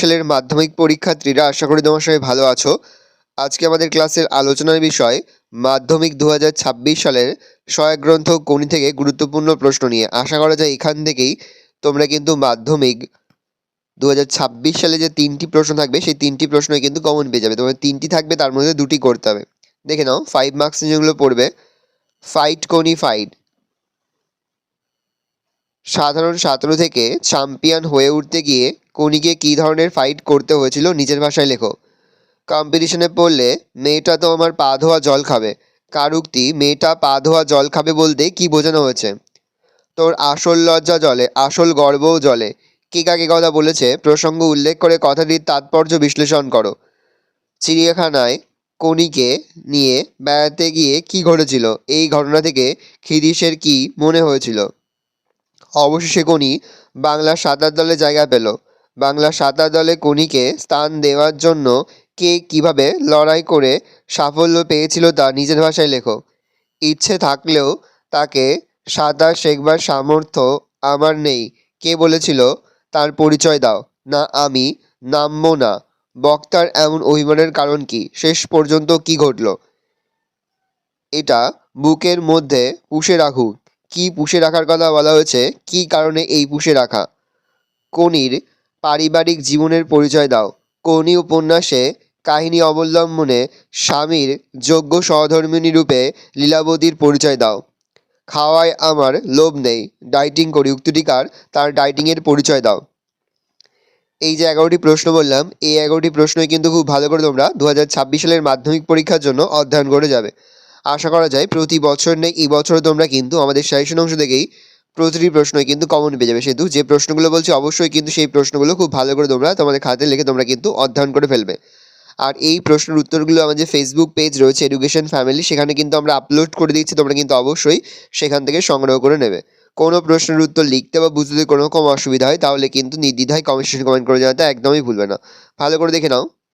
সালের মাধ্যমিক পরীক্ষার্থীরা আশা করি তোমার সবাই ভালো আছো। আজকে আমাদের ক্লাসের আলোচনার বিষয়, মাধ্যমিক দু হাজার ছাব্বিশ সালের সহায়ক গ্রন্থ কোনি থেকে গুরুত্বপূর্ণ প্রশ্ন নিয়ে। আশা করা যায় এখান থেকেই তোমরা কিন্তু মাধ্যমিক দু হাজার ছাব্বিশ সালে যে তিনটি প্রশ্ন থাকবে, সেই তিনটি প্রশ্নই কিন্তু কমন পেয়ে যাবে। তোমার তিনটি থাকবে, তার মধ্যে দুটি করতে হবে। দেখে নাও ফাইভ মার্কস যেগুলো পড়বে ফাইট কোনি ফাইট সাধারণ ছাত্র থেকে চ্যাম্পিয়ন হয়ে উঠতে গিয়ে কোনিকে কী ধরনের ফাইট করতে হয়েছিল? নিজের ভাষায় লেখো। কম্পিটিশনে পড়লে মেয়েটা তো আমার পা ধোয়া জল খাবে। কার উক্তি মেয়েটা পা ধোয়া জল খাবে বলতে কি বোঝানো হয়েছে? তোর আসল লজ্জা জলে, আসল গর্বও জলে। কে কাকে কথা বলেছে? প্রসঙ্গ উল্লেখ করে কথাটির তাৎপর্য বিশ্লেষণ করো। চিড়িয়াখানায় কনিকে নিয়ে বেড়াতে গিয়ে কি ঘটেছিল? এই ঘটনা থেকে খিরিশের কি মনে হয়েছিল? অবশেষে কনি বাংলা সাঁতার দলে জায়গা পেল। বাংলা সাঁতার দলে কনিকে স্থান দেওয়ার জন্য কে কীভাবে লড়াই করে সাফল্য পেয়েছিল তা নিজের ভাষায় লেখো। ইচ্ছে থাকলেও তাকে সাঁতার শেখবার সামর্থ্য আমার নেই। কে বলেছিল, তার পরিচয় দাও। না আমি নামবো না। বক্তার এমন অভিমানের কারণ কি? শেষ পর্যন্ত কি ঘটলো? এটা বুকের মধ্যে পুষে রাখুক কি পুষে রাখার কথা বলা হয়েছে? কি কারণে এই পুষে রাখা? কনির পারিবারিক জীবনের পরিচয় দাও। কনি উপন্যাসে কাহিনী অবলম্বনে স্বামীর যোগ্য সহধর্মিণী রূপে লীলাবতীর পরিচয় দাও। খাওয়ায় আমার লোভ নেই, ডাইটিং করি। উক্তিটিকার তার ডাইটিংয়ের পরিচয় দাও। এই যে এগারোটি প্রশ্ন বললাম, এই এগারোটি প্রশ্নই কিন্তু খুব ভালো করে তোমরা দু হাজার ছাব্বিশ সালের মাধ্যমিক পরীক্ষার জন্য অধ্যয়ন করে যাবে। আশা করা যায় প্রতি বছর নেই, এই বছর তোমরা কিন্তু আমাদের সাজেশন অংশ থেকেই প্রতিটি প্রশ্নই কিন্তু কমন পেয়ে যাবে, সেহেতু যে প্রশ্নগুলো বলছি অবশ্যই কিন্তু সেই প্রশ্নগুলো খুব ভালো করে তোমরা তোমাদের খাতে লিখে তোমরা কিন্তু অধ্যয়ন করে ফেলবে। আর এই প্রশ্নের উত্তরগুলো আমাদের ফেসবুক পেজ রয়েছে এডুকেশন ফ্যামিলি সেখানে কিন্তু আমরা আপলোড করে দিচ্ছি, তোমরা কিন্তু অবশ্যই সেখান থেকে সংগ্রহ করে নেবে। কোনো প্রশ্নের উত্তর লিখতে বা বুঝতে কোনো রকম অসুবিধা হয়, তাহলে কিন্তু নির্দ্বিধায় কমেন্ট সেকশনে কমেন্ট করে জানাতে একদমই ভুলবে না। ভালো করে দেখে নাও।